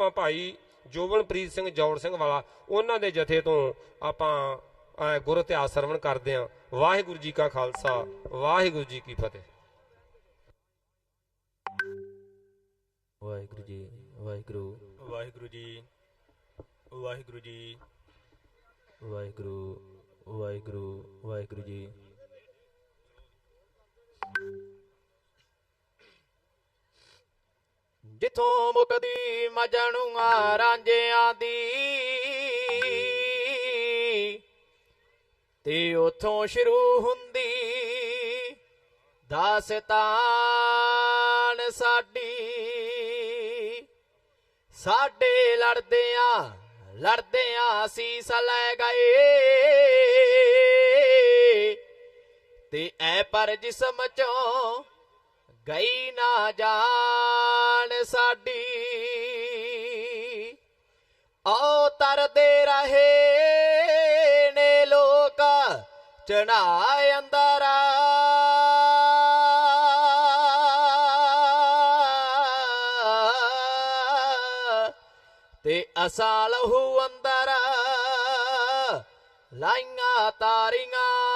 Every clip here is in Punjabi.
ਆਪਾਂ ਭਾਈ ਜੋਬਨਪ੍ਰੀਤ ਸਿੰਘ ਜੌੜ ਸਿੰਘ ਵਾਲਾ ਉਹਨਾਂ ਦੇ ਜਥੇ ਤੋਂ ਆਪਾਂ ਗੁਰ ਇਤਿਹਾਸ ਸਰਵਣ ਕਰਦੇ ਆਂ ਵਾਹਿਗੁਰੂ ਜੀ ਕਾ ਖਾਲਸਾ ਵਾਹਿਗੁਰੂ ਜੀ ਕੀ ਫਤਿਹ। ਵਾਹਿਗੁਰੂ ਜੀ ਵਾਹਿਗੁਰੂ। ਵਾਹਿਗੁਰੂ ਜੀ ਵਾਹਿਗੁਰੂ ਜੀ। ਵਾਹਿਗੁਰੂ ਵਾਹਿਗੁਰੂ ਵਾਹਿਗੁਰੂ ਜੀ। ਜਿਥੋਂ ਮੁਕਦੀ ਮਜਣੂਆਂ ਰਾਂਝਿਆਂ ਦੀ। ਤੇ ਉਥੋਂ ਸ਼ੁਰੂ ਹੁੰਦੀ ਦਾਸਤਾਨ ਸਾਡੀ। ਸਾਡੇ ਲੜਦਿਆਂ ਲੜਦਿਆਂ ਸੀਸ ਲੈ ਗਏ। ਤੇ ਐ ਪਰ ਜਿਸਮ ਚੋਂ ਗਈ ਨਾ ਜਾਣ ਸਾਡੀ। ਆਓ ਤਰਦੇ ਰਹੇ ਨੇ ਲੋਕ ਚੜਾ ਅੰਦਰ। ਤੇ ਅਸਾਂ ਲਹੂ ਅੰਦਰ, ਲਾਈਆਂ ਤਾਰੀਆਂ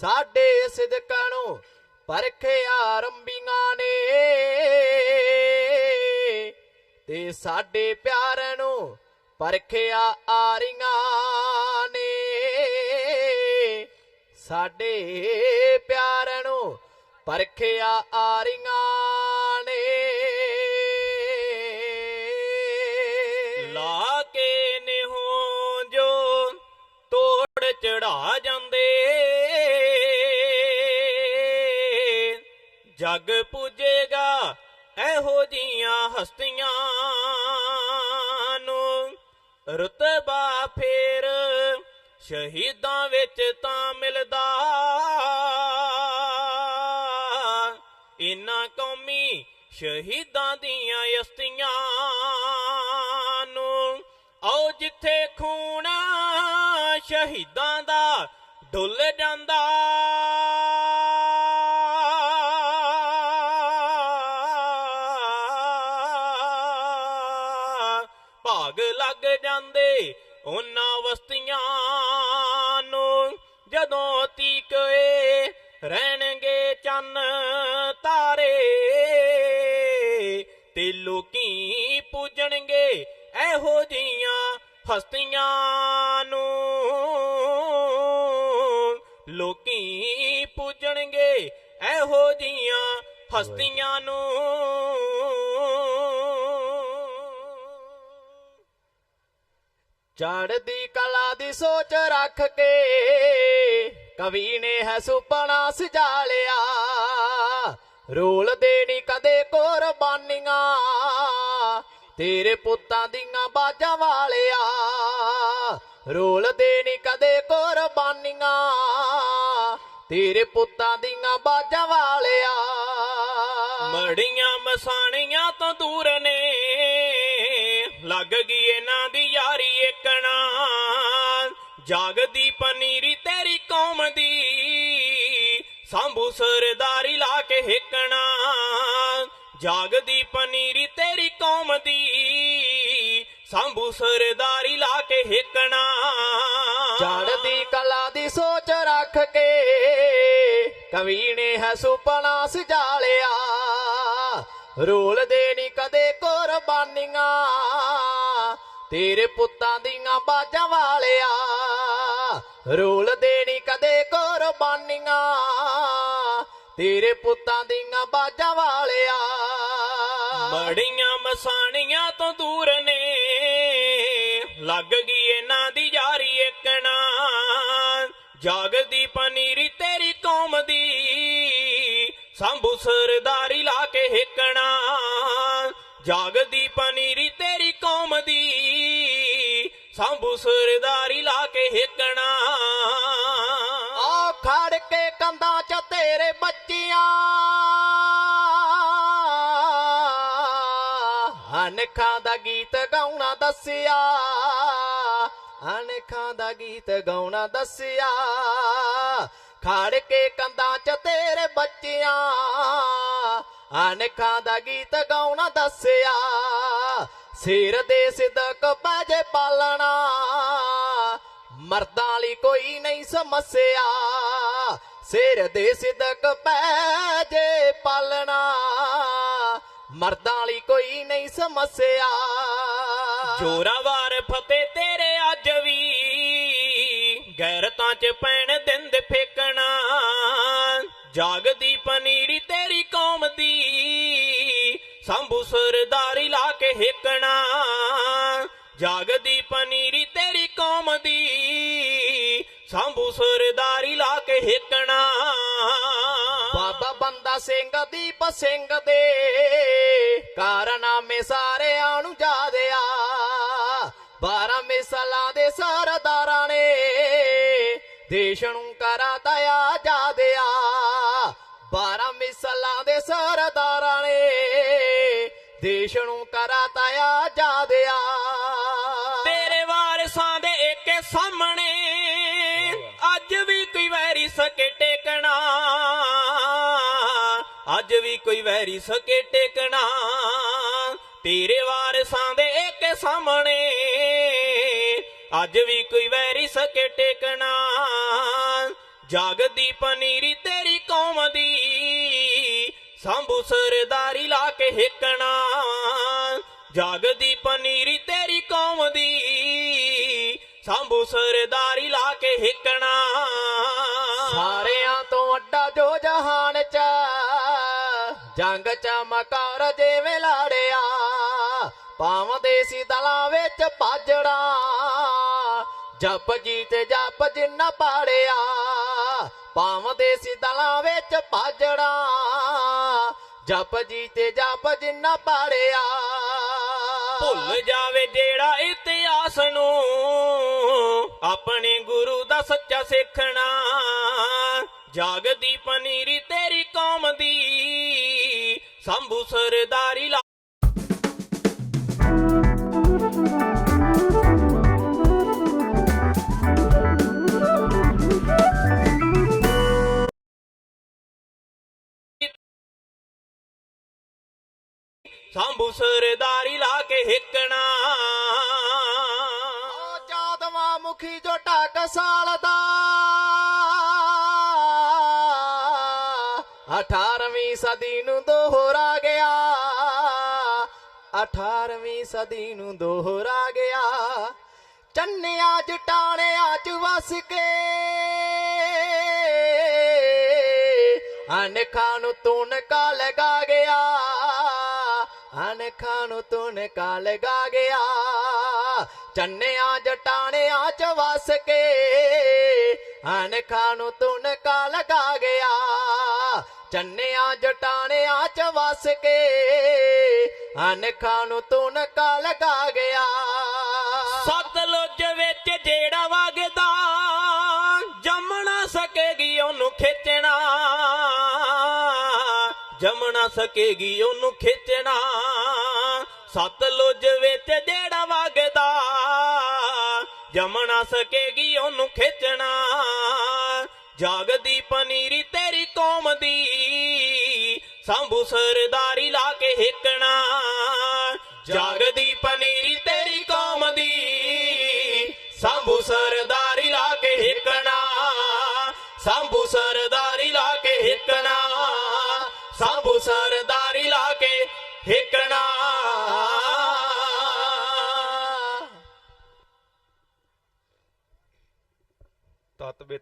ਸਾਡੇ ਸਿਦਕਾਂ ਨੂੰ ਪਰਖਿਆ ਰੰਬੀਆਂ ਨੇ। ਤੇ ਸਾਡੇ ਪਿਆਰ ਨੂੰ ਪਰਖਿਆ ਆਰੀਆਂ ਨੇ। ਸਾਡੇ ਪਿਆਰ ਨੂੰ ਪਰਖਿਆ ਆਰੀਆਂ ਨੇ। ਲਾ ਕੇ ਨਿਹੋ ਜੋ ਤੋੜ ਚੜਾ ਜਗ ਪੂਜੇਗਾ, ਇਹੋ ਜੀਆਂ ਹਸਤੀਆਂ ਨੂੰ। ਰਤਬਾ ਫੇਰ ਸ਼ਹੀਦਾਂ ਵਿੱਚ ਤਾਂ ਮਿਲਦਾ। ਇਨ੍ਹਾਂ ਕੌਮੀ ਸ਼ਹੀਦਾਂ ਦੀਆਂ ਯਸਤੀਆਂ ਨੂੰ। ਆਓ ਜਿੱਥੇ ਖੂਨਾ ਸ਼ਹੀਦਾਂ ਦਾ ਡੁੱਲ ਜਾਂਦਾ। ਉਹਨਾਂ ਵਸਤੀਆਂ ਨੂੰ ਜਦੋਂ ਤੀਕ ਏ ਰਹਿਣਗੇ ਚੰਨ ਤਾਰੇ, ਤੇ ਲੋਕੀ ਪੂਜਣਗੇ ਇਹੋ ਜੀਆਂ ਹਸਤੀਆਂ ਨੂੰ। ਲੋਕੀ ਪੂਜਣਗੇ ਇਹੋ ਜੀਆਂ ਹਸਤੀਆਂ ਨੂੰ। ਚੜਦੀ ਕਲਾ ਦੀ ਸੋਚ ਰੱਖ ਕੇ ਕਵੀ ਨੇ ਹੈ ਸੁਪਨਾ ਸਜਾ ਲਿਆ ਰੋਲ ਦੇਣੀ ਕਦੇ ਕੁਰਬਾਨੀਆਂ, ਤੇਰੇ ਪੁੱਤਾਂ ਦੀਆਂ ਬਾਜਾਂ ਵਾਲਿਆ। ਰੋਲ ਦੇਣੀ ਕਦੇ ਕੁਰਬਾਨੀਆਂ, ਤੇਰੇ ਪੁੱਤਾਂ ਦੀਆਂ ਬਾਜਾਂ ਵਾਲਿਆ। ਮੜੀਆਂ ਮਸਾਣੀਆਂ ਤੋਂ ਦੂਰ ਨੇ, ਲੱਗ ਗਈ ਜਾਗਦੀ ਪਨੀਰੀ ਤੇਰੀ ਕੌਮ ਦੀ, ਸੰਭੂ ਸਰਦਾਰੀ ਲਾ ਕੇ ਹੇਕਣਾ। ਜਾਗਦੀ ਪਨੀਰੀ ਤੇਰੀ ਕੌਮ ਦੀ, ਸੰਭੂ ਸਰਦਾਰੀ ਲਾ ਕੇ ਹੇਕਣਾ। ਚੜ੍ਹਦੀ ਕਲਾ ਦੀ ਸੋਚ ਰੱਖ ਕੇ ਕਵੀ ਨੇ ਹੈ ਸੁਪਨਾ ਸਜਾ ਲਿਆ ਰੋਲ ਨੀ ਕਦੇ ਕੁਰਬਾਨੀਆਂ। ਤੇਰੇ ਪੁੱਤਾਂ ਦੀਆਂ ਬਾਜਾਂ ਵਾਲਿਆ, ਰੋਲ ਦੇਣੀ ਕਦੇ ਕੁਰਬਾਨੀਆਂ। ਤੇਰੇ ਪੁੱਤਾਂ ਦੀਆਂ ਬਾਜਾਂ ਵਾਲਿਆ ਬੜੀਆਂ ਮਸਾਣੀਆਂ ਤੋਂ ਦੂਰ ਨੇ। ਲੱਗ ਗਈ ਇਹਨਾਂ ਦੀ ਯਾਰੀ ਏਕਣਾ ਜਾਗਦੀ ਪਨੀਰੀ ਤੇਰੀ ਕੌਮ ਦੀ, ਸੰਭੂ ਸਰਦਾਰੀ ਲਾ ਕੇ ਹਿੱਕਣਾ ਜਾਗਦੀ ਪਨੀਰੀ ਦੀ ਸੰਭੂ ਸਰਦਾਰੀ ਲਾ ਕੇ ਹੇਕਣਾ। ਆ ਖੜ ਕੇ ਕੰਧਾਂ 'ਚ ਤੇਰੇ ਬੱਚਿਆਂ। ਅਨਖਾਂ ਦਾ ਗੀਤ ਗਾਉਣਾ ਦੱਸਿਆ। ਅਨਖਾਂ ਦਾ ਗੀਤ ਗਾਉਣਾ ਦੱਸਿਆ। ਖੜ ਕੇ ਕੰਧਾਂ 'ਚ ਤੇਰੇ ਬੱਚਿਆਂ। ਅਨਖਾਂ ਦਾ ਗੀਤ ਗਾਉਣਾ ਦੱਸਿਆ। ਸਿਰ ਦੇ ਸਿਦਕ ਬਾਜੇ ਪਾਲਣਾ, ਮਰਦਾਂ ਲਈ ਕੋਈ ਨਹੀਂ ਸਮੱਸਿਆ। ਸਿਰ ਦੇ ਸਿਦਕ ਬਾਜੇ ਪਾਲਣਾ, ਮਰਦਾਂ ਲਈ ਕੋਈ ਨਹੀਂ ਸਮੱਸਿਆ। ਜੋਰਾਵਾਰ ਫਤਿਹ ਤੇਰੇ ਅੱਜ ਵੀ, ਗੈਰਤਾਂ ਚ ਪੈਣ ਦਿੰਦ ਫੇਕਣਾ। ਜਾਗਦੀ ਪਨੀਰੀ ਤੇਰੀ ਕੌਮ ਦੀ ਸੰਭੂ ਸਰਦਾਰੀ ਲਾ ਕੇ ਹਿੱਕਣਾ। ਜਾਗਦੀ ਪਨੀਰੀ ਤੇਰੀ ਕੌਮ ਦੀ। ਸੰਭੂ ਸਰਦਾਰੀ ਲਾ ਕੇ ਹਿੱਕਣਾ। ਬਾਬਾ ਬੰਦਾ ਸਿੰਘ ਦੀਪ ਸਿੰਘ ਦੇ। ਕਾਰਨਾਮੇ ਸਾਰਿਆਂ ਨੂੰ ਜਾਦਿਆ। ਬਾਰਾਂ ਮਿਸਲਾਂ ਦੇ ਸਰਦਾਰਾਂ ਨੇ। ਦੇਸ਼ ਨੂੰ ਕਰਾਤਾ ਆਜ਼ਾਦਿਆ ਵਿਸ਼ਨੂੰ ਨੂੰ ਕਰਾਤਾ ਆਜ਼ਾਦਿਆ ਤੇਰੇ ਵਾਰਸਾਂ ਦੇ ਏਕੇ ਸਾਹਮਣੇ ਅੱਜ ਵੀ ਕੋਈ ਵੈਰੀ ਸਕੇ ਟੇਕਣਾ। ਅੱਜ ਵੀ ਕੋਈ ਵੈਰੀ ਸਕੇ ਟੇਕਣਾ। ਤੇਰੇ ਵਾਰਸਾਂ ਦੇ ਏਕੇ ਸਾਹਮਣੇ ਅੱਜ ਵੀ ਕੋਈ ਵੈਰੀ ਸਕੇ ਟੇਕਣਾ। ਜਾਗਦੀ ਪਨੀਰੀ ਤੇਰੀ ਕੌਮ ਦੀ ਸੰਭੂ ਸਰਦਾਰੀ ਲਾ ਕੇ ਹਿੱਕਣਾ। ਜਾਗਦੀ ਪਨੀਰੀ ਤੇਰੀ ਕੌਮ ਦੀ। ਸੰਭੂ ਸਰਦਾਰੀ ਲਾ ਕੇ ਹੇਕਣਾ। ਸਾਰਿਆਂ ਤੋਂ ਵੱਡਾ ਜੋ ਜਹਾਨ ਚ, ਜੰਗ ਚ ਮਕਾਰ ਜਿਵੇਂ ਲੜਿਆ। ਪਾਵਾਂ ਦੇਸੀ ਦਲਾਂ ਵਿੱਚ ਭਾਜੜਾ, ਜਪ ਜੀ ਤੇ ਜਪ ਜਿੰਨਾ ਪਾੜਿਆ। ਪਾਵਦੇ ਸੀ ਦਲਾਂ ਵਿੱਚ ਭਾਜੜਾ। ਜਪ ਜੀ ਤੇ ਜਪ ਜਿੰਨਾ ਪਾੜਿਆ। ਭੁੱਲ ਜਾਵੇ ਜਿਹੜਾ ਇਤਿਹਾਸ ਨੂੰ, ਆਪਣੇ ਗੁਰੂ ਦਾ ਸੱਚਾ ਸਿੱਖਣਾ। ਜਾਗਦੀ ਪਨੀਰੀ ਤੇਰੀ ਕੌਮ ਦੀ, ਸੰਭੂ ਸਰਦਾਰੀ ਸੰਭੂ ਸਰਦਾਰੀ ਲਾ ਕੇ ਹਿੱਕਣਾ। ਓ ਚਾਦਵਾ ਮੁਖੀ ਜੋ ਟਕ ਸਾਲ ਦਾ 18ਵੀਂ ਸਦੀ ਨੂੰ ਦੋਹਰਾ ਗਿਆ। 18ਵੀਂ ਸਦੀ ਨੂੰ ਦੋਹਰਾ ਗਿਆ। ਚੰਨਿਆ ਜਟਾਣਿਆਂ ਚ ਵਸ ਕੇ। ਅਨਖਾਂ ਨੂੰ ਤੁਨਕਾ ਲਗਾ ਗਿਆ। ਅਨਖਾਂ ਨੂੰ ਧੂਨ ਕਾਲ ਗਾ ਗਿਆ। ਚੰਨਿਆਂ ਜਟਾਣਿਆਂ ਚ ਵਸ ਕੇ ਅਨਖਾਂ ਨੂੰ ਤੂੰਨ ਕਾਲ ਗਾ ਗਿਆ। ਚੰਨਿਆਂ ਜਟਾਣਿਆਂ ਚ ਵਸ ਕੇ ਅਨਖਾਂ ਨੂੰ ਤੂੰ ਕਾਲ ਗਾ ਗਿਆ। ਸਕੇਗੀ ਉਹਨੂੰ ਖਿੱਚਣਾ। ਸਤਲੁਜ ਵਿੱਚ ਜਿਹੜਾ ਵਗਦਾ ਜੰਮ ਸਕੇਗੀ ਉਹਨੂੰ ਖਿੱਚਣਾ। ਜਾਗਦੀ ਪਨੀਰੀ ਤੇਰੀ ਕੌਮ ਦੀ, ਸੰਭੂ ਸਰਦਾਰੀ ਲਾ ਕੇ ਹਿੱਕਣਾ। ਜਾਗਦੀ ਪਨੀਰੀ ਤੇਰੀ ਕੌਮ ਦੀ, ਸੰਭੂ ਸਰਦਾਰੀ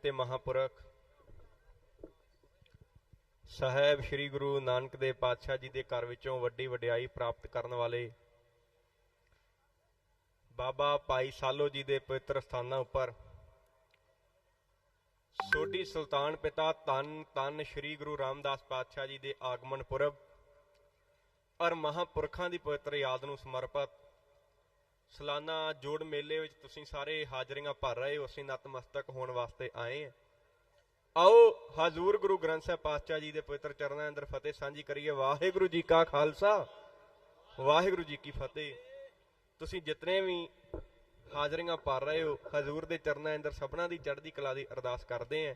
ਤਤਵੇ ਤੇ ਮਹਾਪੁਰਖ ਸਾਹਿਬ ਸ੍ਰੀ ਗੁਰੂ ਨਾਨਕ ਦੇਵ ਪਾਤਸ਼ਾਹ ਜੀ ਦੇ ਘਰ ਵਿੱਚੋਂ ਵੱਡੀ ਵਡਿਆਈ ਪ੍ਰਾਪਤ ਕਰਨ ਵਾਲੇ ਬਾਬਾ ਭਾਈ ਸਾਲੋ ਜੀ ਦੇ ਪਵਿੱਤਰ ਸਥਾਨਾਂ ਉੱਪਰ ਸੋਢੀ ਸੁਲਤਾਨ ਪਿਤਾ ਧੰਨ ਧੰਨ ਸ੍ਰੀ ਗੁਰੂ ਰਾਮਦਾਸ ਪਾਤਸ਼ਾਹ ਜੀ ਦੇ ਆਗਮਨ ਪੁਰਬ ਔਰ ਮਹਾਪੁਰਖਾਂ ਦੀ ਪਵਿੱਤਰ ਯਾਦ ਨੂੰ ਸਮਰਪਿਤ ਸਾਲਾਨਾ ਜੋੜ ਮੇਲੇ ਵਿੱਚ ਤੁਸੀਂ ਸਾਰੇ ਹਾਜ਼ਰੀਆਂ ਭਰ ਰਹੇ ਹੋ, ਅਸੀਂ ਨਤਮਸਤਕ ਹੋਣ ਵਾਸਤੇ ਆਏ ਹਾਂ। ਆਓ, ਹਾਜ਼ੂਰ ਗੁਰੂ ਗ੍ਰੰਥ ਸਾਹਿਬ ਪਾਤਸ਼ਾਹ ਜੀ ਦੇ ਪਵਿੱਤਰ ਚਰਨਾਂ ਅੰਦਰ ਫਤਿਹ ਸਾਂਝੀ ਕਰੀਏ। ਵਾਹਿਗੁਰੂ ਜੀ ਕਾ ਖਾਲਸਾ। ਵਾਹਿਗੁਰੂ ਜੀ ਕੀ ਫਤਿਹ। ਤੁਸੀਂ ਜਿਤਨੇ ਵੀ ਹਾਜ਼ਰੀਆਂ ਭਰ ਰਹੇ ਹੋ, ਹਜ਼ੂਰ ਦੇ ਚਰਨਾਂ ਅੰਦਰ ਸਭਨਾਂ ਦੀ ਚੜ੍ਹਦੀ ਕਲਾ ਦੀ ਅਰਦਾਸ ਕਰਦੇ ਆਂ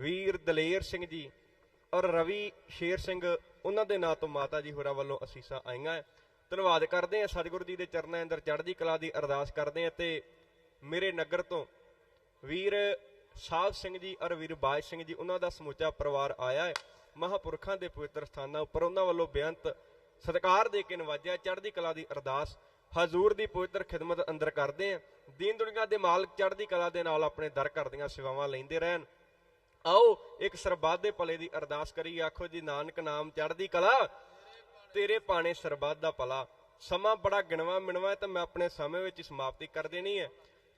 ਵੀਰ ਦਲੇਰ ਸਿੰਘ ਜੀ ਔਰ ਰਵੀ ਸ਼ੇਰ ਸਿੰਘ, ਉਹਨਾਂ ਦੇ ਨਾਂ ਤੋਂ ਮਾਤਾ ਜੀ ਹੋਰਾਂ ਵੱਲੋਂ ਅਸੀਸਾਂ ਆਈਆਂ। ਹੈ। ਧੰਨਵਾਦ ਕਰਦੇ ਹਾਂ ਸਤਿਗੁਰੂ ਜੀ ਦੇ ਚਰਨਾਂ ਅੰਦਰ ਚੜ੍ਹਦੀ ਕਲਾ ਦੀ ਅਰਦਾਸ ਕਰਦੇ ਹਾਂ ਤੇ ਮੇਰੇ ਨਗਰ ਤੋਂ ਵੀਰ ਸਾਹਿਬ ਸਿੰਘ ਜੀ ਔਰ ਵੀਰ ਬਾਜ ਸਿੰਘ ਜੀ, ਉਹਨਾਂ ਦਾ ਸਮੁੱਚਾ ਪਰਿਵਾਰ ਆਇਆ ਹੈ। ਮਹਾਪੁਰਖਾਂ ਦੇ ਪਵਿੱਤਰ ਸਥਾਨਾਂ ਉੱਪਰ ਉਹਨਾਂ ਵੱਲੋਂ ਬੇਅੰਤ ਸਤਿਕਾਰ ਦੇ ਕੇ ਨਵਾਜਿਆ, ਚੜ੍ਹਦੀ ਕਲਾ ਦੀ ਅਰਦਾਸ ਹਜ਼ੂਰ ਦੀ ਪਵਿੱਤਰ ਖਿਦਮਤ ਅੰਦਰ ਕਰਦੇ ਆ ਦੀਨ ਦੁਨੀਆ ਦੇ ਮਾਲਕ ਚੜ੍ਹਦੀ ਕਲਾ ਦੇ ਨਾਲ ਆਪਣੇ ਦਰ ਘਰ ਦੀਆਂ ਸੇਵਾਵਾਂ ਲੈਂਦੇ ਰਹਿਣ। ਆਓ ਇੱਕ ਸਰਬੱਤ ਦੇ ਭਲੇ ਦੀ ਅਰਦਾਸ ਕਰੀ ਆਖੋ ਜੀ, ਨਾਨਕ ਨਾਮ ਚੜ੍ਹਦੀ ਕਲਾ। ਤੇਰੇ ਪਾਣੇ ਸਰਬੱਤ ਦਾ ਭਲਾ। ਸਮਾਂ ਬੜਾ ਗਿਣਵਾ ਮਿਣਵਾ ਹੈ ਮੈਂ ਆਪਣੇ ਸਮੇਂ ਵਿੱਚ ਸਮਾਪਤੀ ਕਰ ਦੇਣੀ ਹੈ।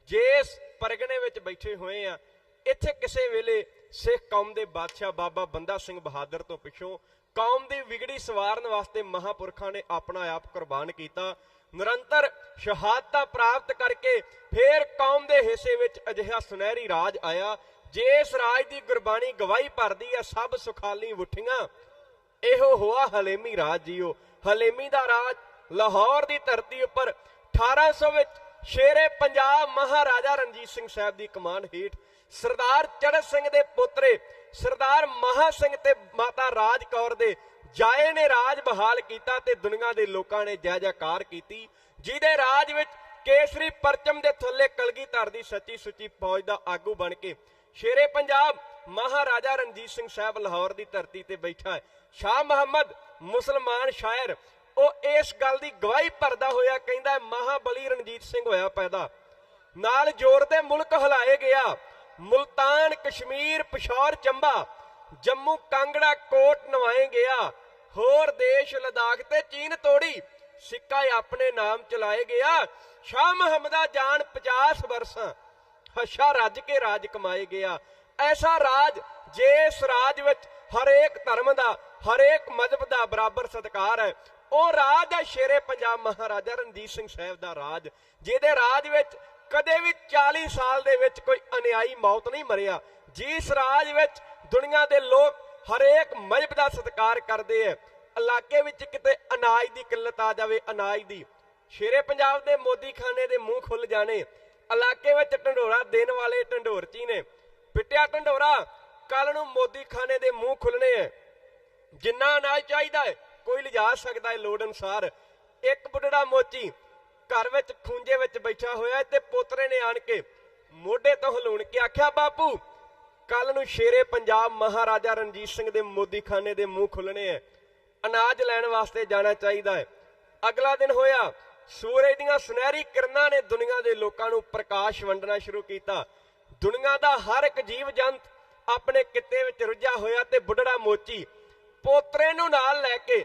ਜਿਸ ਪਰਗਣੇ ਵਿੱਚ ਬੈਠੇ ਹੋਏ ਆ ਇੱਥੇ ਕਿਸੇ ਵੇਲੇ ਸਿੱਖ ਕੌਮ ਦੇ ਬਾਦਸ਼ਾਹ ਬਾਬਾ ਬੰਦਾ ਸਿੰਘ ਬਹਾਦਰ ਤੋਂ ਪਿੱਛੋਂ ਕੌਮ ਦੀ ਵਿਗੜੀ ਸਵਾਰਨ ਵਾਸਤੇ ਮਹਾਪੁਰਖਾਂ ਨੇ ਆਪਣਾ ਆਪ ਕੁਰਬਾਨ ਕੀਤਾ। ਨਿਰੰਤਰ ਸ਼ਹਾਦਤਾਂ ਪ੍ਰਾਪਤ ਕਰਕੇ ਫੇਰ ਕੌਮ ਦੇ ਹਿੱਸੇ ਵਿੱਚ ਅਜਿਹਾ ਸੁਨਹਿਰੀ ਰਾਜ ਆਇਆ, ਜੇ ਇਸ ਰਾਜ ਦੀ ਗੁਰਬਾਣੀ ਗਵਾਹੀ ਭਰਦੀ ਹੈ, ਸਭ ਸੁਖਾਲੀ ਉਠੀਆਂ ਇਹੋ ਹੋਆ ਹਲੇਮੀ ਰਾਜ ਜੀਓ। ਹਲੇਮੀ ਦਾ ਰਾਜ ਲਾਹੌਰ ਦੀ ਧਰਤੀ ਉੱਪਰ 1800 ਵਿੱਚ ਸ਼ੇਰੇ ਪੰਜਾਬ ਮਹਾਰਾਜਾ ਰਣਜੀਤ ਸਿੰਘ ਸਾਹਿਬ ਦੀ ਕਮਾਂਡ ਹੇਠ ਸਰਦਾਰ ਚੜ੍ਹਤ ਸਿੰਘ ਦੇ ਪੁੱਤਰੇ ਸਰਦਾਰ ਮਹਾ ਸਿੰਘ ਤੇ ਮਾਤਾ ਰਾਜ ਕੌਰ ਦੇ ਜਾਏ ਨੇ ਰਾਜ ਬਹਾਲ ਕੀਤਾ ਤੇ ਦੁਨੀਆ ਦੇ ਲੋਕਾਂ ਨੇ ਜੈ ਜੈਕਾਰ ਕੀਤੀ, ਜਿਹਦੇ ਰਾਜ ਵਿੱਚ ਕੇਸਰੀ ਪਰਚਮ ਦੇ ਥੱਲੇ ਕਲਗੀਧਰ ਦੀ ਸੱਚੀ ਸੁੱਚੀ ਫੌਜ ਦਾ ਆਗੂ ਬਣ ਕੇ ਸ਼ੇਰੇ ਪੰਜਾਬ ਮਹਾਰਾਜਾ ਰਣਜੀਤ ਸਿੰਘ ਸਾਹਿਬ ਲਾਹੌਰ ਦੀ ਧਰਤੀ ਤੇ ਬੈਠਾ ਹੈ। ਸ਼ਾਹ ਮੁਹੰਮਦ, ਮੁਸਲਮਾਨ ਸ਼ਾਇਰ, ਉਹ ਇਸ ਗੱਲ ਦੀ ਗਵਾਹੀ ਭਰਦਾ ਹੋਇਆ ਕਹਿੰਦਾ ਮਹਾਬਲੀ ਰਣਜੀਤ ਸਿੰਘ ਹੋਇਆ ਪੈਦਾ। ਨਾਲ ਜ਼ੋਰ ਦੇ ਮੁਲਕ ਹਿਲਾਏ ਗਿਆ। ਮੁਲਤਾਨ ਕਸ਼ਮੀਰ, ਪਿਸ਼ੌਰ ਚੰਬਾ, ਜੰਮੂ ਕਾਂਗੜਾ ਕੋਟ ਨਵਾਏ ਗਿਆ। ਹੋਰ ਦੇਸ਼ ਲਦਾਖ ਤੇ ਚੀਨ ਤੋੜੀ, ਸਿੱਕਾ ਆਪਣੇ ਨਾਮ ਚਲਾਏ ਗਿਆ। ਸ਼ਾਹ ਮੁਹੰਮਦਾ ਜਾਨ 50 ਵਰਸਾਂ ਹਸ਼ਾ ਰੱਜ ਕੇ ਰਾਜ ਕਮਾਏ ਗਿਆ। ਐਸਾ ਰਾਜ ਜਿਸ ਰਾਜ ਵਿੱਚ ਹਰੇਕ ਧਰਮ ਦਾ, ਹਰੇਕ ਮਜ਼ਹਬ ਦਾ ਬਰਾਬਰ ਸਤਿਕਾਰ ਹੈ, ਉਹ ਰਾਜ ਹੈ ਸ਼ੇਰੇ ਪੰਜਾਬ ਮਹਾਰਾਜਾ ਰਣਜੀਤ ਸਿੰਘ ਸਾਹਿਬ ਦਾ ਰਾਜ, ਜਿਹਦੇ ਰਾਜ ਵਿੱਚ ਕਦੇ ਵੀ 40 ਸਾਲ ਦੇ ਵਿੱਚ ਕੋਈ ਅਨਿਆਈ ਮੌਤ ਨਹੀਂ ਮਰਿਆ। ਜਿਸ ਰਾਜ ਵਿੱਚ ਦੁਨੀਆ ਦੇ ਲੋਕ ਹਰੇਕ ਮਜ਼ਹਬ ਦਾ ਸਤਿਕਾਰ ਕਰਦੇ ਐ ਇਲਾਕੇ ਵਿੱਚ ਕਿਤੇ ਅਨਾਜ ਦੀ ਕਿੱਲਤ ਆ ਜਾਵੇ, ਅਨਾਜ ਦੀ, ਸ਼ੇਰੇ ਪੰਜਾਬ ਦੇ ਮੋਦੀ ਖਾਨੇ ਦੇ ਮੂੰਹ ਖੁੱਲ ਜਾਣੇ, ਇਲਾਕੇ ਵਿੱਚ ਢੰਡੋਰਾ ਦੇਣ ਵਾਲੇ ਢੰਡੋਰਚੀ ਨੇ ਪਿੱਟਿਆ ਢੰਡੋਰਾ। ਕੱਲ ਨੂੰ ਮੋਦੀ ਖਾਨੇ ਦੇ ਮੂੰਹ ਖੁੱਲਣੇ ਐ। ਜਿੰਨਾ ਅਨਾਜ ਚਾਹੀਦਾ ਹੈ ਕੋਈ ਲਿਜਾ ਸਕਦਾ ਹੈ ਲੋੜ ਅਨੁਸਾਰ। ਇੱਕ ਬੁੱਢੜਾ ਮੋਚੀ ਘਰ ਵਿੱਚ ਖੂੰਜੇ ਵਿੱਚ ਬੈਠਾ ਹੋਇਆ ਤੇ ਪੋਤਰੇ ਨੇ ਆਣ ਕੇ ਮੋਢੇ ਤੋਂ ਹਲੂਣ ਕੇ ਆਖਿਆ, ਬਾਪੂ ਕੱਲ ਨੂੰ ਸ਼ੇਰੇ ਪੰਜਾਬ ਮਹਾਰਾਜਾ ਰਣਜੀਤ ਸਿੰਘ ਦੇ ਮੋਦੀਖਾਨੇ ਦੇ ਮੂੰਹ ਖੁੱਲਣੇ ਐ। ਅਨਾਜ ਲੈਣ ਵਾਸਤੇ ਜਾਣਾ ਚਾਹੀਦਾ ਹੈ ਅਗਲਾ ਦਿਨ ਹੋਇਆ, ਸੂਰਜ ਦੀਆਂ ਸੁਨਹਿਰੀ ਕਿਰਨਾਂ ਨੇ ਦੁਨੀਆ ਦੇ ਲੋਕਾਂ ਨੂੰ ਪ੍ਰਕਾਸ਼ ਵੰਡਣਾ ਸ਼ੁਰੂ ਕੀਤਾ। ਦੁਨੀਆ ਦਾ ਹਰ ਇੱਕ ਜੀਵ ਜੰਤ ਆਪਣੇ ਕਿੱਤੇ ਵਿੱਚ ਰੁੱਝਾ ਹੋਇਆ ਤੇ ਬੁੱਢੜਾ ਮੋਚੀ ਪੋਤਰੇ ਨੂੰ ਨਾਲ ਲੈ ਕੇ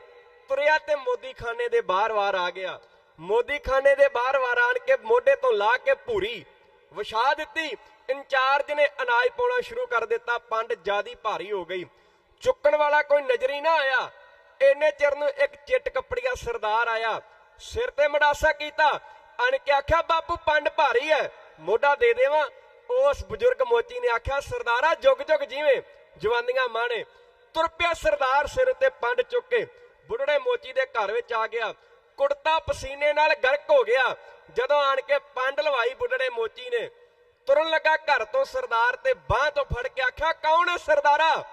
ਤੁਰਿਆ ਤੇ ਮੋਦੀ ਖਾਨੇ ਦੇ ਬਾਹਰ-ਬਾਹਰ ਆ ਗਿਆ। ਮੋਦੀ ਖਾਨੇ ਦੇ ਬਾਹਰ-ਬਾਹਰ ਆਣ ਕੇ ਮੋਢੇ ਤੋਂ ਲਾ ਕੇ ਭੂਰੀ ਵਿਛਾ ਦਿੱਤੀ। ਇੰਚਾਰਜ ਨੇ ਅਨਾਜ ਪਾਉਣਾ ਸ਼ੁਰੂ ਕਰ ਦਿੱਤਾ। ਪੰਡ ਜਿਆਦੀ ਭਾਰੀ ਹੋ ਗਈ। ਚੁੱਕਣ ਵਾਲਾ ਕੋਈ ਨਜ਼ਰੀ ਨਾ ਆਇਆ। ਇੰਨੇ ਚਿਰ ਨੂੰ ਇੱਕ ਚਿੱਟ ਕੱਪੜੀਆ ਸਰਦਾਰ ਆਇਆ। ਸਿਰ ਤੇ ਮੜਾਸਾ ਕੀਤਾ। ਅਣ ਕੇ ਆਖਿਆ, ਬਾਪੂ, ਪੰਡ ਭਾਰੀ ਹੈ। ਮੋਢਾ ਦੇ ਦੇਵਾਂ? ਉਸ ਬਜ਼ੁਰਗ ਮੋਚੀ ਨੇ ਆਖਿਆ, ਸਰਦਾਰਾ ਜੁਗ ਜੁਗ ਜੀਵੇਂ, ਜਵਾਨੀਆਂ ਮਾਣੇ। ਤੁਰ ਪਿਆ ਸਰਦਾਰ ਸਿਰ ਤੇ ਪੰਡ ਚੁੱਕ ਕੇ, ਬੁੱਢੜੇ ਮੋਚੀ ਦੇ ਘਰ ਵਿੱਚ ਆ ਗਿਆ। ਕੁੜਤਾ ਪਸੀਨੇ ਨਾਲ ਗਰਕ ਹੋ ਗਿਆ। ਜਦੋਂ ਆਣ ਕੇ ਪੰਡ ਲਵਾਈ ਬੁੱਢੜੇ ਮੋਚੀ ਨੇ, ਤੁਰਨ ਲੱਗਾ ਘਰ ਤੋਂ ਸਰਦਾਰ ਤੇ ਬਾਹ ਤੋਂ ਫੜ ਕੇ ਆਖਿਆ, ਕੌਣ ਹੈ ਸਰਦਾਰਾ?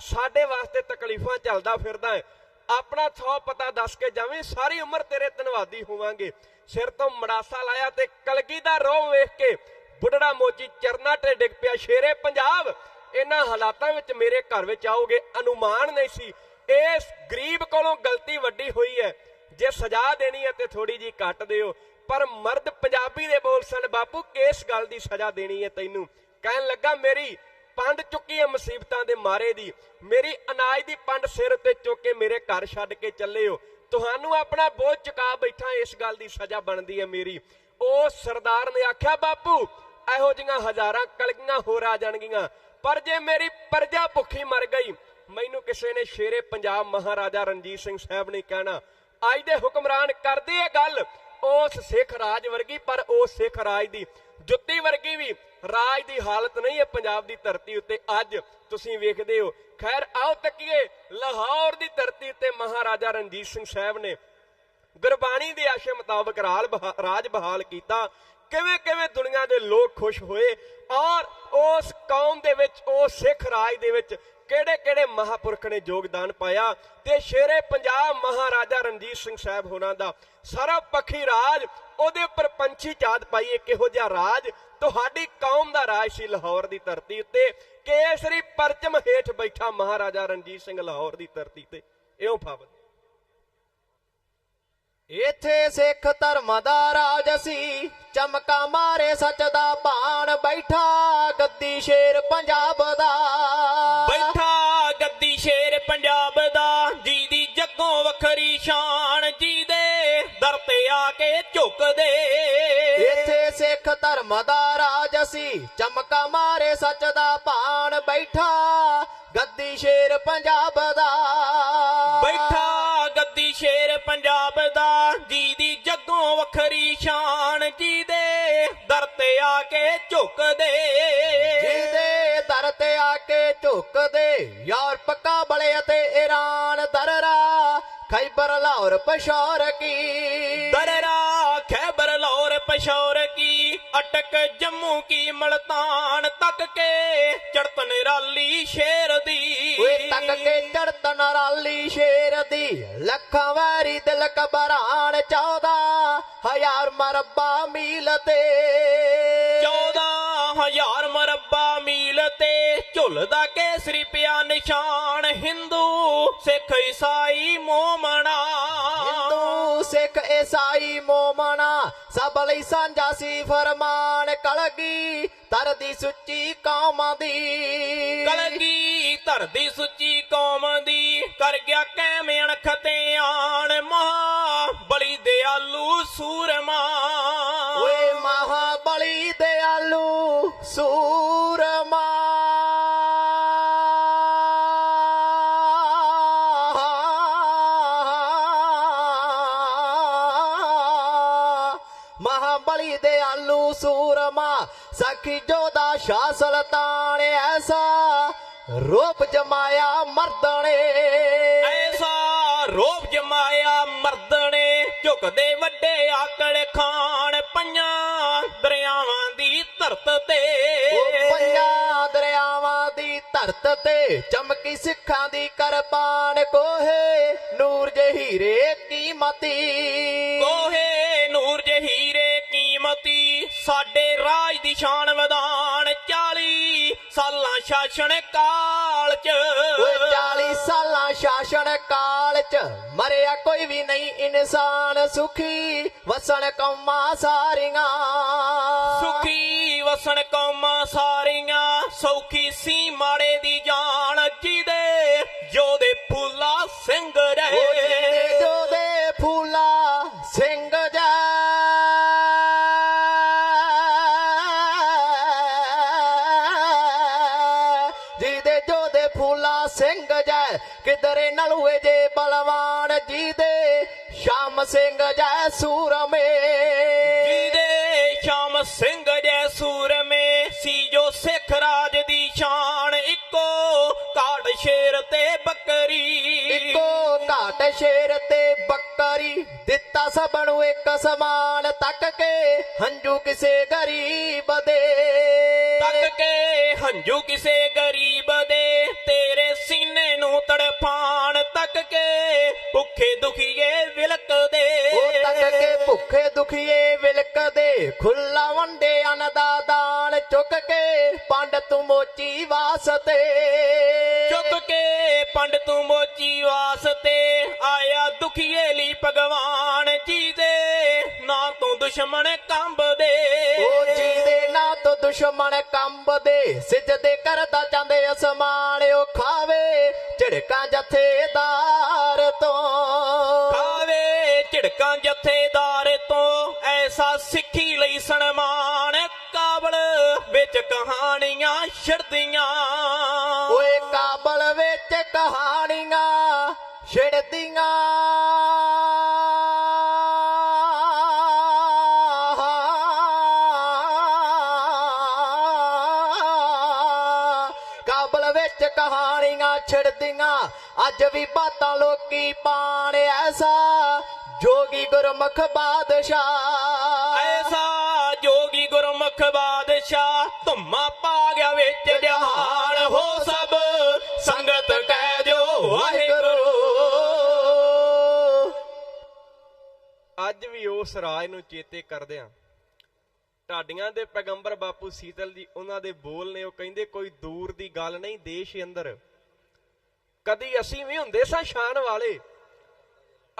ਸਾਡੇ ਵਾਸਤੇ ਤਕਲੀਫਾਂ ਚੱਲਦਾ ਫਿਰਦਾ ਹੈ ਆਪਣਾ ਥੋ ਪਤਾ ਦੱਸ ਕੇ ਜਾਵੇਂ, ਸਾਰੀ ਉਮਰ ਤੇਰੇ ਧੰਨਵਾਦੀ ਹੋਵਾਂਗੇ। ਸਿਰ ਤੋਂ ਮੜਾਸਾ ਲਾਇਆ ਤੇ ਕਲਗੀ ਦਾ ਰੋਹ ਵੇਖ ਕੇ ਬੁੱਢੜਾ ਮੋਚੀ ਚਰਨਾ ਤੇ ਡਿੱਗ ਪਿਆ ਸ਼ੇਰੇ ਪੰਜਾਬ। ਇਹਨਾਂ ਹਾਲਾਤਾਂ ਵਿੱਚ ਮੇਰੇ ਘਰ ਵਿੱਚ ਆਓਗੇ, ਅਨੁਮਾਨ ਨਹੀਂ ਸੀ। ਇਸ ਗਰੀਬ ਕੋਲੋਂ ਗਲਤੀ ਵੱਡੀ ਹੋਈ ਹੈ। ਜੇ ਸਜ਼ਾ ਦੇਣੀ ਹੈ ਤੇ ਥੋੜੀ ਜੀ ਕੱਟ ਦਿਓ। ਪਰ ਮਰਦ ਪੰਜਾਬੀ ਦੇ ਬੋਲ ਸਨ, ਬਾਪੂ, ਕਿਸ ਗੱਲ ਦੀ ਸਜ਼ਾ ਦੇਣੀ ਹੈ ਤੈਨੂੰ? ਕਹਿਣ ਲੱਗਾ, ਮੇਰੀ ਪੰਡ ਚੁੱਕੀ ਹੈ ਮੁਸੀਬਤਾਂ ਦੇ ਮਾਰੇ ਦੀ। ਮੇਰੀ ਅਨਾਜ ਦੀ ਪੰਡ ਸਿਰ ਉੱਤੇ ਚੁੱਕ ਕੇ ਮੇਰੇ ਘਰ ਛੱਡ ਕੇ ਚੱਲੇ ਹੋ। ਤੁਹਾਨੂੰ ਆਪਣਾ ਬੋਝ ਚੁਕਾ ਬੈਠਾ, ਇਸ ਗੱਲ ਦੀ ਸਜ਼ਾ ਬਣਦੀ ਹੈ ਮੇਰੀ। ਉਹ ਸਰਦਾਰ ਨੇ ਆਖਿਆ, ਬਾਪੂ ਇਹੋ ਜਿਹੀਆਂ ਹਜ਼ਾਰਾਂ ਕਲਗੀਆਂ ਹੋਰ ਆ ਜਾਣਗੀਆਂ। ਪਰ ਜੇ ਮੇਰੀ ਪਰਜਾ ਭੁੱਖੀ ਮਰ ਗਈ, ਮੈਨੂੰ ਕਿਸੇ ਨੇ ਸ਼ੇਰੇ ਪੰਜਾਬ ਮਹਾਰਾਜਾ ਰਣਜੀਤ ਸਿੰਘ ਸਾਹਿਬ ਨੇ ਕਹਿਣਾ। ਅੱਜ ਦੇ ਹੁਕਮਰਾਨ ਕਰਦੇ ਇਹ ਗੱਲ, ਉਸ ਸਿੱਖ ਰਾਜ ਵਰਗੀ, ਪਰ ਉਸ ਸਿੱਖ ਰਾਜ ਦੀ, ਜੁੱਤੀ ਵਰਗੀ ਵੀ ਰਾਜ ਦੀ ਹਾਲਤ ਨਹੀਂ ਹੈ ਪੰਜਾਬ ਦੀ ਧਰਤੀ ਉੱਤੇ। ਅੱਜ ਤੁਸੀਂ ਵੇਖਦੇ ਹੋ, ਖੈਰ ਆਓ ਤੱਕੀਏ, ਲਾਹੌਰ ਦੀ ਧਰਤੀ ਉੱਤੇ ਮਹਾਰਾਜਾ ਰਣਜੀਤ ਸਿੰਘ ਸਾਹਿਬ ਨੇ ਗੁਰਬਾਣੀ ਦੇ ਆਸ਼ੇ ਮੁਤਾਬਕ ਰਾਲ ਬਹਾ- ਰਾਜ ਬਹਾਲ ਕੀਤਾ। ਕਿਵੇਂ ਕਿਵੇਂ ਦੁਨੀਆ ਦੇ ਲੋਕ ਖੁਸ਼ ਹੋਏ ਔਰ ਉਸ ਕੌਮ ਦੇ ਵਿੱਚ, ਉਸ ਸਿੱਖ ਰਾਜ ਦੇ ਵਿੱਚ ਕਿਹੜੇ ਕਿਹੜੇ ਮਹਾਪੁਰਖ ਨੇ ਯੋਗਦਾਨ ਪਾਇਆ ਤੇ ਸ਼ੇਰੇ ਪੰਜਾਬ ਮਹਾਰਾਜਾ ਰਣਜੀਤ ਸਿੰਘ ਸਾਹਿਬ ਹੋਣਾ ਦਾ ਸਰਵ ਪੱਖੀ ਰਾਜ, ਉਹਦੇ ਉੱਪਰ ਪੰਛੀ ਚਾਦ ਪਾਈਏ ਕਿਹੋ ਜਿਹਾ ਰਾਜ, ਤੁਹਾਡੀ ਕੌਮ ਦਾ ਰਾਜ ਸੀ ਲਾਹੌਰ ਦੀ ਧਰਤੀ ਉੱਤੇ, ਕੇਸਰੀ ਪਰਚਮ ਹੇਠ ਬੈਠਾ ਮਹਾਰਾਜਾ ਰਣਜੀਤ ਸਿੰਘ ਲਾਹੌਰ ਦੀ ਧਰਤੀ ਤੇ ਇਉਂ ਫਾਵਤ। ਇੱਥੇ ਸਿੱਖ ਧਰਮ ਦਾ ਰਾਜ ਸੀ। ਚਮਕਾ ਮਾਰੇ ਸੱਚ ਦਾ ਬਾਣ ਬੈਠਾ ਗੱਦੀ ਸ਼ੇਰ ਪੰਜਾਬ ਦਾ। ਬੈਠਾ ਗੱਦੀ ਸ਼ੇਰ ਪੰਜਾਬ ਦਾ। ਜੀ ਦੀ ਜੱਗੋਂ ਵੱਖਰੀ ਸ਼ਾਨ ਜੀ ਦੇ ਦਰ ਤੇ ਆ ਕੇ ਝੁਕਦੇ। ਇੱਥੇ ਸਿੱਖ ਧਰਮ ਦਾ ਰਾਜ ਸੀ। ਚਮਕਾ ਮਾਰੇ ਸੱਚ ਦਾ ਬਾਣ ਬੈਠਾ ਗੱਦੀ ਸ਼ੇਰ ਪੰਜਾਬ ਦਾ। ਵੱਖਰੀ ਸ਼ਾਨ ਜੀ ਦੇ ਦਰ ਤੇ ਆ ਕੇ ਝੁਕਦੇ? ਜਿਹਦੇ ਦਰ ਤੇ ਆ ਕੇ ਝੁਕਦੇ ਯੂਰਪ ਕਾਬਲ ਅਤੇ ਈਰਾਨ ਦਰਰਾ ਖੈਬਰ ਲਾਹੌਰ ਪਸ਼ੌਰ ਕੀ? ਦਰਰਾ ਕੀ ਅਟਕ ਜੰਮੂ ਕੀ ਮਲਤਾਨ ਤੱਕ ਕੇ ਚੜਤ ਨਿਰਾਲੀ ਸ਼ੇਰ ਦੀ। ਓਏ ਤੱਕ ਕੇ ਚੜਤ ਨਰਾਲੀ ਸ਼ੇਰ ਦੀ। ਲੱਖਾਂ ਵਾਰੀ ਦਿਲ ਕਬਰਾਨ ਚੌਦਾ ਹਜ਼ਾਰ ਮਰਬਾ ਮੀਲ ਤੇ। 14000 ਮਰਬਾ ਮੀਲ ਤੇ ਝੁੱਲਦਾ ਕੇਸਰੀ ਪਿਆ ਨਿਸ਼ਾਨ ਹਿੰਦੂ ਸਿੱਖ ਈਸਾਈ ਮੋਮਣਾ ਸਿੱਖ ਈਸਾਈ ਮੋਮਣਾ ਸਭ ਲਈ ਸਾਂਝਾ ਸੀ ਫਰਮਾਨ, ਕਲਗੀ ਤਰਦੀ ਸੁੱਚੀ ਕੌਮ ਦੀ। ਕਲਗੀ ਧਰਦੀ ਸੁੱਚੀ ਕੌਮ ਦੀ, ਕਰ ਗਿਆ ਕੈਮ ਅਣਖ ਤੇ ਆਣ ਮਹਾ। ਬਲੀ ਦਿਆਲੂ ਸੂਰਮਾ ਸੂਰਮਾ ਸਖੀ ਜੋਦਾ ਸ਼ਾਹ ਸੁਲਤਾਨ ਐਸਾ ਰੂਪ ਜਮਾਇਆ ਮਰਦਣੇ। ਐਸਾ ਰੋਬ ਜਮਾਇਆ ਮਰਦਣੇ ਝੁਕਦੇ ਵੱਡੇ ਆਕੜ ਖਾਨ ਪੰਜਾਂ ਦਰਿਆਵਾਂ ਦੀ ਧਰਤ ਤੇ। ਪੰਜਾਂ ਦਰਿਆਵਾਂ ਦੀ ਧਰਤ ਤੇ ਚਮਕੀ ਸਿੱਖਾਂ ਦੀ ਕਰਪਾਨ ਕੋਹੇ ਨੂਰ ਜਹੀਰੇ ਕੀਮਤੀ ਸ਼ਾਸਨ ਕਾਲ ਚ। ਓਏ 40 ਸਾਲਾਂ ਸ਼ਾਸਨ ਕਾਲ ਚ। ਮਰਿਆ ਕੋਈ ਵੀ ਨਹੀਂ ਇਨਸਾਨ ਸੁਖੀ। ਵਸਣ ਕੌਮਾਂ ਸਾਰੀਆਂ। ਸੁਖੀ ਵਸਣ ਕੌਮਾਂ ਸਾਰੀਆਂ। ਸੌਖੀ ਸੀ ਮਾੜੇ ਦੀ ਜਾਨ ਸਿੰਘ ਜੈ ਕਿਧਰੇ ਨਲੂਏ ਜੇ ਬਲਵਾਨ ਜਿਹਦੇ ਸ਼ਾਮ ਸਿੰਘ ਜੈ ਸੂਰਮੇ। ਜਿਹਦੇ ਸ਼ਾਮ ਸਿੰਘ ਜੈ ਸੂਰਮੇ। ਸੀ ਜੋ ਸਿੱਖ ਰਾਜ ਦੀ ਸ਼ਾਨ ਇੱਕੋ ਕਾੜ ਸ਼ੇਰ ਤੇ ਬੱਕਰੀ। ਇੱਕੋ ਘਾਟ ਸ਼ੇਰ ਤੇ ਬੱਕਰੀ ਦਿੱਤਾ ਸਭ ਨੂੰ ਇੱਕ ਸਮਾਨ ਤੱਕ ਕੇ ਹੰਝੂ ਕਿਸੇ ਗਰੀਬ ਦੇ। ਤੱਕ ਕੇ ਹੰਝੂ ਕਿਸੇ ਗਰੀਬ ਦੇ ਤੇਰੇ ਤੜਫਾਨ ਤੱਕ ਕੇ ਭੁੱਖੇ ਦੁਖੀਏ ਵਿਲਕਦੇ। ਉਹ ਤੱਕ ਕੇ ਭੁੱਖੇ ਦੁਖੀਏ ਵਿਲਕਦੇ। ਖੁੱਲਾ ਵੰਡੇ ਅਨ ਦਾ ਦਾਨ ਚੁੱਕ ਕੇ ਪੰਡਤ ਮੋਚੀ ਵਾਸਤੇ। ਚੁੱਕ ਕੇ ਪੰਡ ਤੂੰ ਮੋਚੀ ਵਾਸਤੇ ਆਇਆ ਦੁਖੀਏ ਲਈ ਭਗਵਾਨ ਜੀ ਦੇ। ਨਾ ਤੂੰ ਦੁਸ਼ਮਣ ਕੰਬਦੇ। ਉਹ ਜਿਹਦੇ ਨਾਂ ਤੋਂ ਦੁਸ਼ਮਣ ਕੰਬਦੇ। ਸਿਜਦੇ ਕਰਦਾ ਚਾਂਦੇ ਅਸਮਾਨ ਉਹ ਜਥੇਦਾਰ ਤੋਂ। ਖਾਵੇ ਝਿੜਕਾਂ ਜਥੇਦਾਰ ਤੋਂ ਐਸਾ ਸਿੱਖੀ ਲਈ ਸਨਮਾਨ ਕਾਬਲ ਵਿੱਚ ਕਹਾਣੀਆਂ ਛੜਦੀਆਂ। ਓਏ ਕਾਬਲ ਵਿੱਚ ਕਹਾਣੀਆਂ ਛਿੜਦੀਆਂ। ਕਾਬਲ ਵਿੱਚ ਕਹਾਣੀਆਂ ਛਿੜਦੀਆਂ। ਅੱਜ ਵੀ ਬਾਤਾਂ ਲੋਕੀ ਪਾਣ ਐਸਾ ਜੋਗੀ ਗੁਰਮੁਖ ਬਾਦਸ਼ਾਹ। ਐਸਾ ਜੋਗੀ ਗੁਰਮੁਖ ਬਾਦਸ਼ਾਹ ਧੁੰਮਾ ਪਾ ਗਿਆ ਵਿੱਚ ਜਹਾਨ। ਹੋ ਸਭ ਸੰਗਤ ਕਹਿ ਦਿਓ ਵਾਹਿਗੁਰੂ। ਅੱਜ ਵੀ ਉਸ ਰਾਜ ਨੂੰ ਚੇਤੇ ਕਰਦੇ ਆਂ। ਢਾਡੀਆਂ ਦੇ ਪੈਗੰਬਰ ਬਾਪੂ ਸੀਤਲ ਜੀ ਉਹਨਾਂ ਦੇ ਬੋਲ ਨੇ ਉਹ ਕਹਿੰਦੇ ਕੋਈ ਦੂਰ ਦੀ ਗੱਲ ਨਹੀਂ ਦੇਸ਼ ਅੰਦਰ। ਕਦੀ ਅਸੀਂ ਵੀ ਹੁੰਦੇ ਸਾਂ ਸ਼ਾਨ ਵਾਲੇ।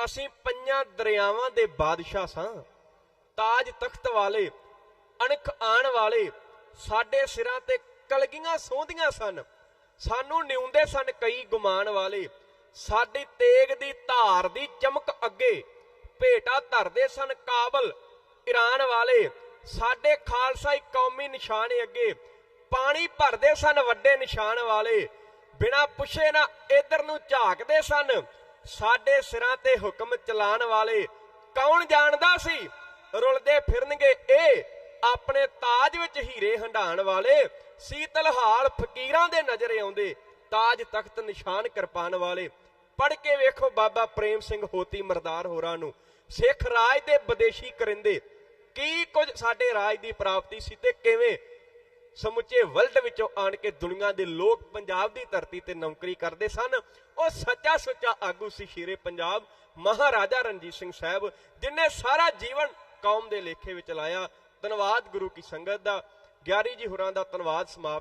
ਅਸੀਂ ਪੰਜਾਂ ਦਰਿਆਵਾਂ ਦੇ ਬਾਦਸ਼ਾਹ ਸਾਂ। ਤਾਜ ਤਖਤ ਵਾਲੇ, ਅਣਖ ਆਣ ਵਾਲੇ, ਸਾਡੇ ਸਿਰਾਂ ਤੇ ਕਲਗੀਆਂ ਸੋਹੰਦੀਆਂ ਸਨ। ਸਾਨੂੰ ਨਿਉਂਦੇ ਸਨ ਕਈ ਗੁਮਾਨ ਵਾਲੇ। ਸਾਡੀ ਤੇਗ ਦੀ ਧਾਰ ਦੀ ਚਮਕ ਅੱਗੇ ਭੇਟਾ ਧਰਦੇ ਸਨ ਕਾਬਲ ਈਰਾਨ ਵਾਲੇ। ਸਾਡੇ ਖਾਲਸਾਈ ਕੌਮੀ ਨਿਸ਼ਾਨ ਅੱਗੇ ਪਾਣੀ ਭਰਦੇ ਸਨ ਵੱਡੇ ਨਿਸ਼ਾਨ ਵਾਲੇ। ਬਿਨਾ ਪੁੱਛੇ ਨਾ ਇਧਰ ਨੂੰ ਝਾਕਦੇ ਸਨ। ਸਾਡੇ ਸਿਰਾਂ ਤੇ ਹੁਕਮ ਚਲਾਣ ਵਾਲੇ ਕੌਣ ਜਾਣਦਾ ਸੀ? ਰੁਲਦੇ ਫਿਰਨਗੇ ਇਹ ਆਪਣੇ ਤਾਜ ਵਿੱਚ ਹੀਰੇ ਹੰਡਾਣ ਵਾਲੇ ਸੀਤਲਹਾਲ ਫਕੀਰਾਂ ਦੇ ਨਜ਼ਰੇ ਆਉਂਦੇ, ਤਾਜ ਤਖਤ ਨਿਸ਼ਾਨ ਕਿਰਪਾਨ ਵਾਲੇ। ਪੜ ਕੇ ਵੇਖੋ ਬਾਬਾ ਪ੍ਰੇਮ ਸਿੰਘ ਹੋਤੀ ਮਰਦਾਰ ਹੋਰਾਂ ਨੂੰ। ਸਿੱਖ ਰਾਜ ਦੇ ਵਿਦੇਸ਼ੀ ਕਰਿੰਦੇ, ਕੀ ਕੁਝ ਸਾਡੇ ਰਾਜ ਦੀ ਪ੍ਰਾਪਤੀ ਸੀ ਤੇ ਕਿਵੇਂ ਸਮੁੱਚੇ ਵਰਲਡ ਵਿੱਚੋਂ ਆਣ ਕੇ ਦੁਨੀਆ ਦੇ ਲੋਕ ਪੰਜਾਬ ਦੀ ਧਰਤੀ ਤੇ ਨੌਕਰੀ ਕਰਦੇ ਸਨ। ਉਹ ਸੱਚਾ ਸੁੱਚਾ ਆਗੂ ਸੀ ਸ਼ੇਰੇ ਪੰਜਾਬ ਮਹਾਰਾਜਾ ਰਣਜੀਤ ਸਿੰਘ ਸਾਹਿਬ, ਜਿਨੇ ਸਾਰਾ ਜੀਵਨ ਕੌਮ ਦੇ ਲੇਖੇ ਵਿੱਚ ਲਾਇਆ। ਧੰਨਵਾਦ ਗੁਰੂ ਕੀ ਸੰਗਤ ਦਾ। ਗਿਆਰੀ ਜੀ ਹੋਰਾਂ ਦਾ ਧੰਨਵਾਦ ਸਮਾਪਤ